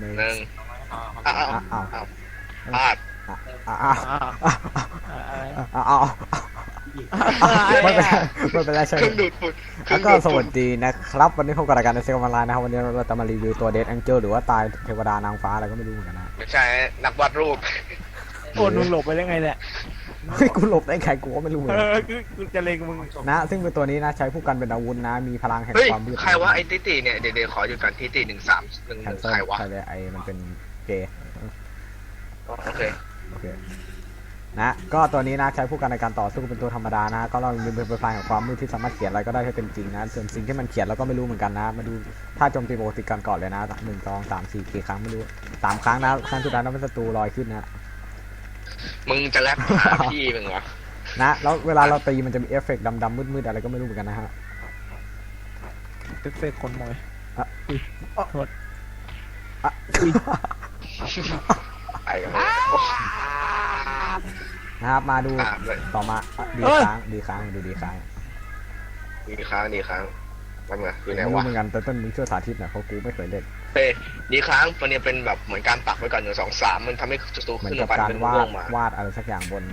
หนึ่งหนึ่งอ้าวอ้าวอ้าวอ้าวพลาดอ้าวอ้าวอะไรอ้าวอ้าวไม่เป็นไรไม่เป็นไรใช่เครื่องดูดฝุ่นเครื่แล้อวงก็ดูดสวัฝุ่สนดีนะครับ วันนี้พบกับรายการในเซลล์ออนไลน์นะครับ วันนี้เราจะมารีวิวตัวเด a แองเจิลหรือว่าตายเทวดานางฟ้าอะไรก็ไม่รู้เหมือนกันนะ ไม่ใช่นักวาดรูปโกนมึงหลบไปได้ไงเนี่ย เฮ้ยกูหลบได้ใครกูก็ไม่รู้เหมือเอนกันอคือกูจะเลงมึงนะ ซึ่งเป็นตัวนี้นะใช้ผู้กันเป็นอาวุธนะ มีพลังแห่งเฮ้ย ความมืดใครวะไอ้ติติเนี่ยเดี๋ยวเดี๋ยวขออยู่กันติติหนึ่งสามหนึ่งหแคนนึ่งเซิลใครวะ ใช่เลยไอ้มันเป็นเกย์โอเค โอเคนะก็ตัวนี้นะใช้ผู้กันในการต่อสู้เป็นตัวธรรมดานะ ก็เรามีเป็นไฟล์ของความมืดที่สามารถเขียนอะไรก็ได้ให้เป็นจริงนะส่วนสิ่งที่มันเขียนเราก็ไม่รู้เหมือนกันนะ มาดูถ้าโจมตีปกติกันก่อนเลยนะหนึ่งสองสามสี่กี่ครั้งไม่รู้สามครั้งนะครั้งสุดท้ายต้องเป็นศัตรูลอยขึ้นนะ มึงจะแลบหาพี่มึงเหรอนะแล้วเวลาเราตีมันจะมีเอฟเฟกต์ดำๆมืดๆอะไรก็ไม่รู้เหมือนกันนะฮะเป็นเฟกคนมอยอะอุ้ยโทษอะไปกันเลยโอ้นะครับมาดูตามเลยต่อมาอะดีค้างดีค้างดูดีค้าง ดีครั้งดีครั้ง มันไงอยู่ไหนไม่รู้วะเหมือนกันแต่ต้นมึงช่วยสาธิตหน่อยเพราะกูไม่เคยเล่นเฮ้ยดีครั้งตัวเนี้ยเป็นแบบเหมือนการปักไว้ก่อนหนึ่งสองสามมันทำให้ศัตรูเหมือนขึ้นกับมาปันการเป็นวาม่วดงมาวาดอะไรสักอย่างบน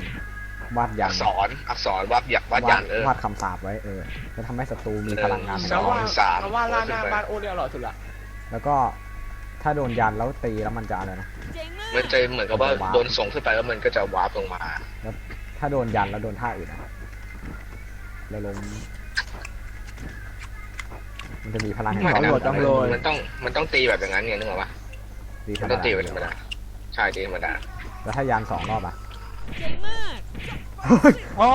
วาดยัอันกษรอักษรวาดหยักวาดยันเออ วาดคำสาปไว้เออแล้วทำให้ศัตรูมีพลังงานหนึ่ในงแต่สว่าองสามแต่ว่าล่าหน้าบ้านโอเดียวหล่อสุดละแล้วก็ถ้าโดนยันแล้วตีแล้วมันจะอะไรนะมันจะเหมือนกับว่าโดนส่งขึ้นไปแล้วมันก็จะวาร์ปลงมา ถ้าโดนยันแล้วโดนท่าอื่นนะแล้วล้ม มันจะมีพลังแห่งไม่ความนะโหดจังเลยมันต้องมันต้องตีแบบอย่างนั้นไงนึกออกปะดีธรมันรมต้องตีแบบธรรมดาดาใช่ตีธรรมดาแล้วถ้ายันสองรอบอะเจ๋งมากโอ้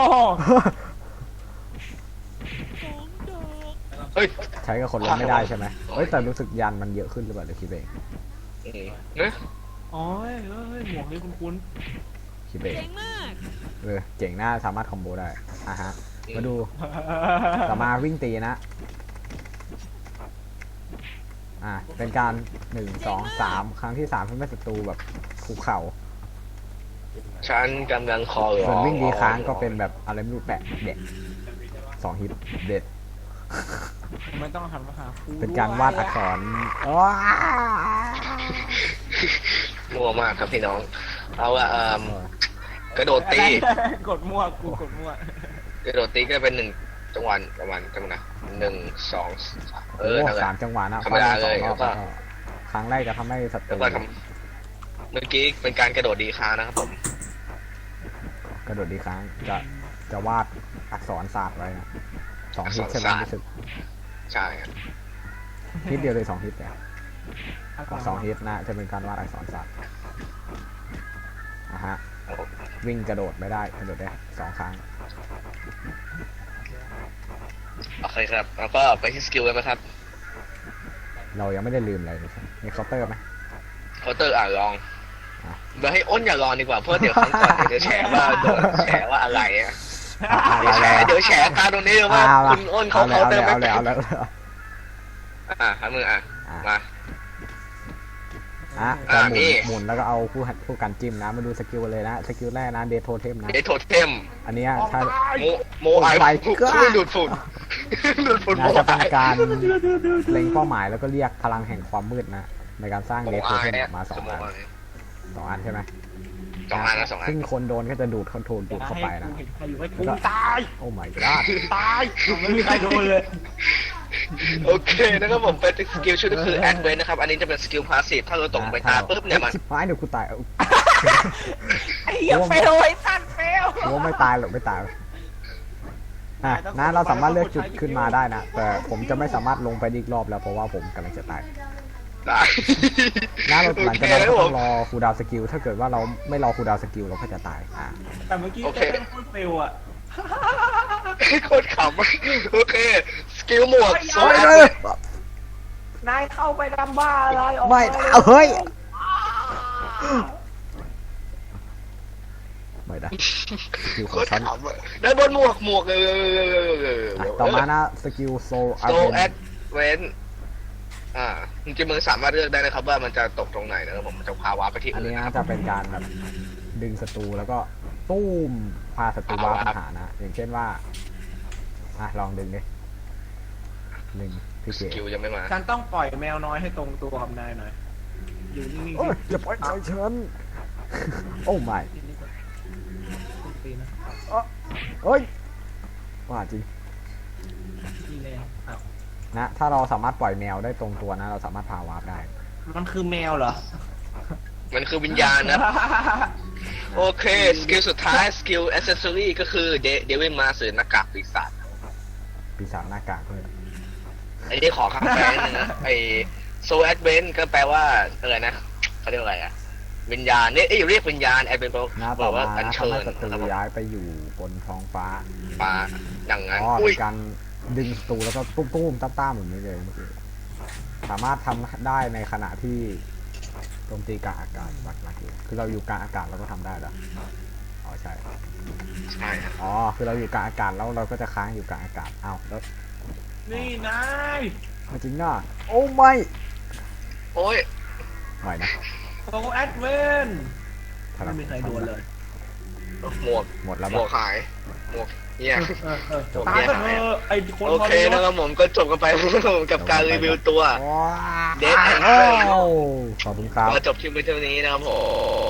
ของดอกเฮ้ยใช้กับคนล้มไม่ได้ใช่ไหมเฮ้ยแต่รู้สึกยันมันเยอะขึ้นหรือเปล่าเดี๋ยวคิดเองอืมเนะอ๋อเฮ้ยเฮ้ยหมวกนี่คุ้นคิดเองเจ๋งมากเออเจ๋งหน้าสามารถคอมโบได้อะฮะมาดูๆต่อมาวิ่งตีนะ อะเป็นการหนึ่งสองสามครั้งที่สามที่ไม่ศัตรูแบบคุกเข่าฉันกำลังคอรอส่วนวิ่งดีค้างก็เป็นแบบอะไรไม่รู้แปะเด็ดสองฮิตเด็ด ไม่ต้องหันมาหาครูเป็นการวาดอักษรว้ามั่วมากครับพี่น้อง เอาละเอ่มกระโดดตี กดมั่วกูกดมั่ว กระโดดตีก็เป็นหนึ่ง จังหวะประมาณจังหวะนะหนึ่งสองสามเอโอ้อนั่นแหสาละ มจังหวะนะธรรมดาฟดสองรอบเลยแล้วก็ แล้วก็ครั้งแรกจะทำให้ศัตแล้รูวก็ทำเมื่อกี้เป็นการกระโดดดีค้างนะครับผม กระโดดดีครั้ง จะจะวาดอักษรศาสตร์ไว้นะสองฮิตใช่ไหมรู้สึกใช่ครับฮิตเดียวเลยสองฮิตเนี่ยสองฮิตนะ จะเป็นการวาดอักษรศาสตร์นะฮะวิ่งกระโดดไม่ได้กระโดดได้สองครั้ง โอเคครับ แล้วก็ไปที่สกิลกันไหมครับ เรายังไม่ได้ลืมอะไรเลยมีเคาน์เตอร์ไหมเคาน์เตอร์อะลองอะเดี๋ยวให้อ้นอย่าลองดีกว่า เพราะเดี๋ยวครั้งก่อนเดี๋ยวจะแฉว่าโดนแฉว่าอะไรอะเอาเดี๋ยวแฉแล้วเดี๋ยวแฉตาตรงนี้เลยว่าเอาละคุณอ้นเขาเอาเคาน์เตอร์แล้วไม่เอาเป็นแล้วเอาแล้วอะทำมืออะอะมา อะอะจะหมุนี่นหมุนแล้วก็เอาผู้หัดผู้กันจิ้มนะมาดูสกิลเลยนะสกิลแรกนะเดทโทเทมนะเอโทเทมอันเนี้ยถ้าโมโมไอ Oh my ผู้ God ช่วยดูดฝุ่นดูดฝุ่นโมน่าจะเป็นไอการเล็งเป้าหมายแล้วก็เรียกพลังแห่งความมืดนะในการสร้างโมเดทไอโทเทมเนี่อยอกมาสองสโมอันไอสองอันใช่ไหมสองอันนะสองอันซึ่งคนโดนก็จะดูดคอนโทรลดูดเข้าไปนะให้กูเห็นใครอยู่ให้กูแล้วก็ตายโอ้ my god ตายไม่มีใครโดนเลย โอเคนะครับผมเป็นสกิลชุดก็คือแอดเวนนะครับ อันนี้จะเป็นสกิลพาสซีฟถ้าเราตกไปตายปุ๊บเนี่ยมันชิบหายเดี๋ยวกูตายเอาไอ้เหี้ยเฟลไอ้สัตว์เฟลกูว่าไม่ตายหรอกไม่ตายหรอกอะนะเราสามารถเลือกจุดขึ้นมาได้นะ แต่ผมจะไม่สามารถลงไปได้อีกรอบแล้วเพราะว่าผมกำลังจะตายตายนะเราโอหลังเคจากนั้นนะเราผต้อมงรอคูลดาวน์สกิลถ้าเกิดว่าเราไม่รอคูลดาวน์สกิลเราก็จะตายอะแต่เมื่อกี้โอเคเต้นโคตรเฟลอะ โคตรขำอะโอเค สกิลหมวกโซไม่แอดเลเวยนนายเข้าไปทำบ้าอะไรออกไม่เอาเฮ้ย ไม่ได้สกิลโคของตรฉันขำอะด้านบนหมวกหมวกเลยอะต่อมานะสกิลโซอาโซเแอดเวนอ่าจริงๆมึงสามารถเลือกได้นะครับว่ามันจะตกตรงไหนนะครับผมมันจะพาวาร์ปไปที่อันอื่นนี้นะครับจะเป็นการแบบดึงศัตรูแล้วก็ ตุ้มพาศัตรูว้าปัญหานะ อย่างเช่นว่า อะ ลองดึงดิหนึ่งพี่สเจกิลยังไม่มา ฉันต้องปล่อยแมวน้อยให้ตรงตัวกับนายหน่อย อยู่นิ่งๆโอ้ยอย่าปล่อยใจฉัน โอ้ไม่นิดๆก่อนตีนะเอ้ยว่าจริงยิงเลยอ้าวนะ ถ้าเราสามารถปล่อยแมวได้ตรงตัวนะ เราสามารถพาวาร์ปได้ มันคือแมวเหรอ มันคือวิญญาณนะ โอเค สกิลสุดท้าย สกิลอ c เซสซอรี่ก็คือเดวิลมาสื่อหน้ากากปีศาจปีศาจหน้ากากเลยไอ้นี่ขอคำแปลนิดนึงนะไอ้โซแอดเวนก็แปลว่าอะไรนะเขาเรียกว่าอะไรอะวิญญาณเนี่ยเอ้ยเรียกวิญญาณแอดเวนแปลนะบต่ออกว่ามาอัญนะเชิทำให้ญศัตรูนะครับผมย้ายไปอยู่บนท้องฟ้าฟ้าอย่างนั้นอ๋ออุ้ยเป็นการดึงศัตรูแล้วก็ตุ้มๆต้ามๆแบบนี้เลยเมื่อกี้สามารถทำได้ในขณะที่ โจมตีกลางอากาศหลักๆอยู่คือเราอยู่กลางอากาศเราก็ทำได้แล้วอ๋อใช่ ใช่ครับอ๋อ คือเราอยู่กลางอากาศแล้วเราก็จะค้างอยู่กลางอากาศอ้าวแล้วนี่นายไม่จริงน่ะโอ้ไม่โอ้ยไหวนะโซแอดเวนถ้าไม่มีใครโดนเลย หมวกหมดแล้วหมวปะกหายหมวก เนี่ย เออเออตายก็เธอะไอ้คนโอเคนะครับผมก็จบกันไป กับการรีวิวตัว ว้า Dead and โอ้ Friends ขอบคุณครับ ก็จบคลิปไปเท่านี้นะครับผม